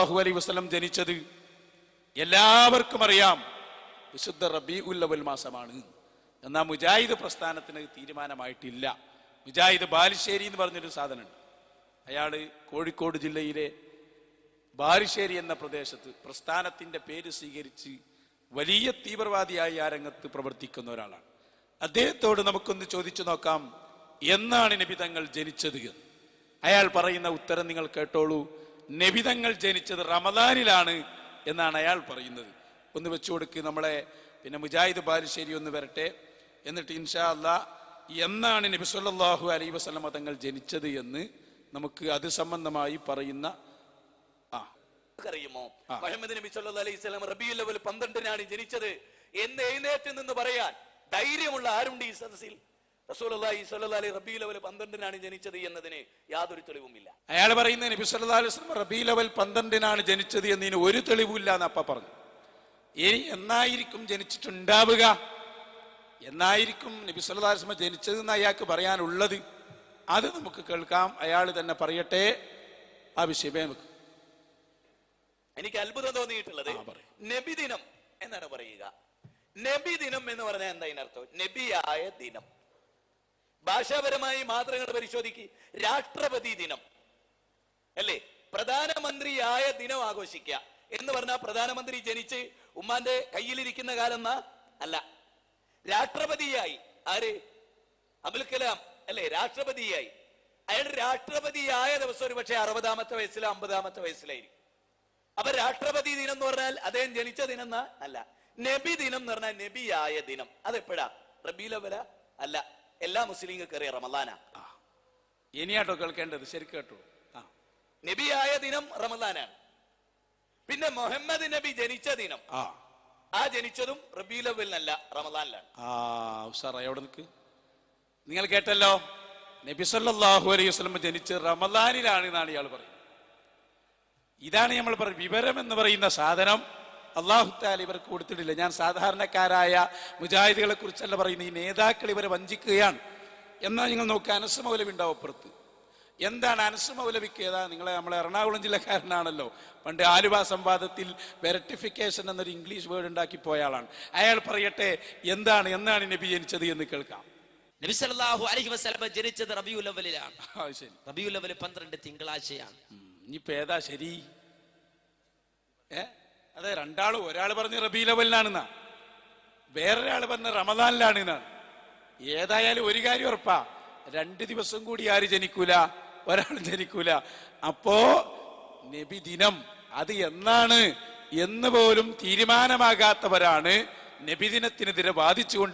സല്ലല്ലാഹു അലൈ വസ്ലം ജനിച്ചത് എല്ലാവർക്കും അറിയാം. വിശുദ്ധ റബി ഉല്ലവൽ മാസമാണ്. എന്നാൽ മുജാഹിദ് പ്രസ്ഥാനത്തിന് തീരുമാനമായിട്ടില്ല. മുജാഹിദ് ബാലുശ്ശേരി എന്ന് പറഞ്ഞൊരു സാധനമുണ്ട്. അയാൾ കോഴിക്കോട് ജില്ലയിലെ ബാലുശ്ശേരി എന്ന പ്രദേശത്ത് പ്രസ്ഥാനത്തിന്റെ പേര് സ്വീകരിച്ച് വലിയ തീവ്രവാദിയായി ആ രംഗത്ത് പ്രവർത്തിക്കുന്ന ഒരാളാണ്. അദ്ദേഹത്തോട് നമുക്കൊന്ന് ചോദിച്ചു നോക്കാം എന്നാണ് നബിതങ്ങൾ ജനിച്ചത് എന്ന്. അയാൾ പറയുന്ന ഉത്തരം നിങ്ങൾ കേട്ടോളൂ. നബിതങ്ങൾ ജനിച്ചത് റമദാനിലാണ് എന്നാണ് അയാൾ പറയുന്നത്. ഒന്ന് വെച്ചു കൊടുക്ക് നമ്മളെ പിന്നെ മുജാഹിദ് ബാലുശ്ശേരി ഒന്ന് വരട്ടെ. എന്നിട്ട് ഇൻഷാ അല്ല എന്നാണ് നബി സല്ലാഹു അലൈഹി വസല്ലമ തങ്ങൾ ജനിച്ചത് എന്ന് നമുക്ക് അത് സംബന്ധമായി പറയുന്ന ആ. അറിയുമോ മുഹമ്മദ് നബി അലൈഹി പന്ത്രണ്ടിനാണ് ജനിച്ചത് എന്ന് എഴുന്നേറ്റ് നിന്ന് പറയാൻ ധൈര്യമുള്ള ആരുണ്ട് ഈ സദസ്സിൽ? റസൂലുള്ളാഹി സല്ലി അവൽ പന്ത്രണ്ടിനാണ് ജനിച്ചത് എന്നതിന് യാതൊരു തെളിവുമില്ല. അയാൾ പറയുന്നത് നബി സല്ലല്ലാഹു അലൈഹി വസല്ലം റബീ ലവൽ പന്ത്രണ്ടിനാണ് ജനിച്ചത് എന്നതിന് ഒരു തെളിവില്ല എന്ന് അപ്പ പറഞ്ഞു. ഇനി എന്നായിരിക്കും ജനിച്ചിട്ടുണ്ടാവുക? എന്നായിരിക്കും നബി അലൈഹി വസല്ലം ജനിച്ചത് എന്ന് അയാൾക്ക് പറയാനുള്ളത്? അത് നമുക്ക് കേൾക്കാം. അയാൾ തന്നെ പറയട്ടെ. ആ വിഷയമേ നമുക്ക് എനിക്ക് അത്ഭുതം തോന്നിയിട്ടുള്ളത് നബി ദിനം നബിദിനം എന്നാണ് പറയുക. നബിദിനം എന്ന് പറഞ്ഞാൽ എന്താ ഇതിനർത്ഥം നബിയായ ദിനം. ഭാഷാപരമായി മാത്രങ്ങൾ പരിശോധിക്ക്. രാഷ്ട്രപതി ദിനം. അല്ലേ? പ്രധാനമന്ത്രിയായ ദിനം ആഘോഷിക്കുക എന്ന് പറഞ്ഞാൽ പ്രധാനമന്ത്രി ജനിച്ച് ഉമ്മാന്റെ കയ്യിലിരിക്കുന്ന കാലം അല്ല. രാഷ്ട്രപതിയായി. ആര്? അബുൽ കലാം. അല്ലെ? രാഷ്ട്രപതിയായി. അയാൾ രാഷ്ട്രപതിയായ ദിവസം ഒരു പക്ഷേ അറുപതാമത്തെ വയസ്സിലോ അമ്പതാമത്തെ വയസ്സിലായിരിക്കും. അപ്പൊ രാഷ്ട്രപതി ദിനം എന്ന് പറഞ്ഞാൽ അദ്ദേഹം ജനിച്ച ദിനം എന്നാ? അല്ല. നബി ദിനം എന്ന് പറഞ്ഞാൽ നബിയായ ദിനം. അതെപ്പോഴാ? റബീലവല അല്ല. എല്ലാ മുസ്ലിങ്ങൾക്ക് അറിയാം റമദാന. ഇനിയാട്ടോ കേൾക്കേണ്ടത് ശരി കേട്ടോ. നബി നബിയായ ദിനം റമദാനാണ് പിന്നെ മുഹമ്മദ് നബി ജനിച്ച ദിനം. ആ. ആ ജനിച്ചതും റബീലവലിനല്ല റമദാനിലാണ്. ആ ഉഷാറായി അവിടെ നിൽക്ക് നിങ്ങൾ കേട്ടല്ലോ നബി സല്ലാഹു അലൈഹി വസല്ലം ജനിച്ച് റമദാനിലാണ് എന്നാണ് ഇയാൾ പറയുന്നത്. ഇതാണ് നമ്മൾ പറയുന്നത് വിവരം എന്ന് പറയുന്ന സാധനം. അള്ളാഹു താല ഇവർക്ക് കൊടുത്തിട്ടില്ല. ഞാൻ സാധാരണക്കാരായ മുജാഹിദികളെ കുറിച്ചല്ല പറയുന്നത്. ഈ നേതാക്കൾ ഇവരെ വഞ്ചിക്കുകയാണ്. എന്നാൽ നിങ്ങൾ നോക്കുക അനസ് മൗലവി ഉണ്ടാവും അപ്പുറത്ത്. എന്താണ് അനസ് മൗലവിക്ക് ഏതാ നിങ്ങളെ നമ്മളെ എറണാകുളം ജില്ലക്കാരനാണല്ലോ. പണ്ട് ആലുവ സംവാദത്തിൽ വെരട്ടിഫിക്കേഷൻ എന്നൊരു ഇംഗ്ലീഷ് വേർഡ് ഉണ്ടാക്കി പോയ ആളാണ്. അയാൾ പറയട്ടെ എന്താണ് എന്നാണ് നബി ജനിച്ചത് എന്ന് കേൾക്കാം. നബി സല്ലല്ലാഹു അലൈഹി വസല്ലം ജനിച്ചത് റബിയുൽ അവലിലാണ് ശരി. റബിയുൽ അവൽ പന്ത്രണ്ട് തിങ്കളാഴ്ചയാണ്. ഇനിയിപ്പോ ഏതാ ശരി? ഏ? അതെ രണ്ടാളും ഒരാൾ പറഞ്ഞ് റബീലവലിനാണെന്നാ വേറൊരാൾ പറഞ്ഞ റമദാനിലാണ് എന്നാണ് ഏതായാലും ഒരു കാര്യം ഉറപ്പാ രണ്ട് ദിവസം കൂടി ആര് ജനിക്കൂല? ഒരാൾ ജനിക്കൂല. അപ്പോ നബി ദിനം അത് എന്നാണ് എന്ന് പോലും തീരുമാനമാകാത്തവരാണ് നബിദിനത്തിനെതിരെ വാദിച്ചുകൊണ്ട്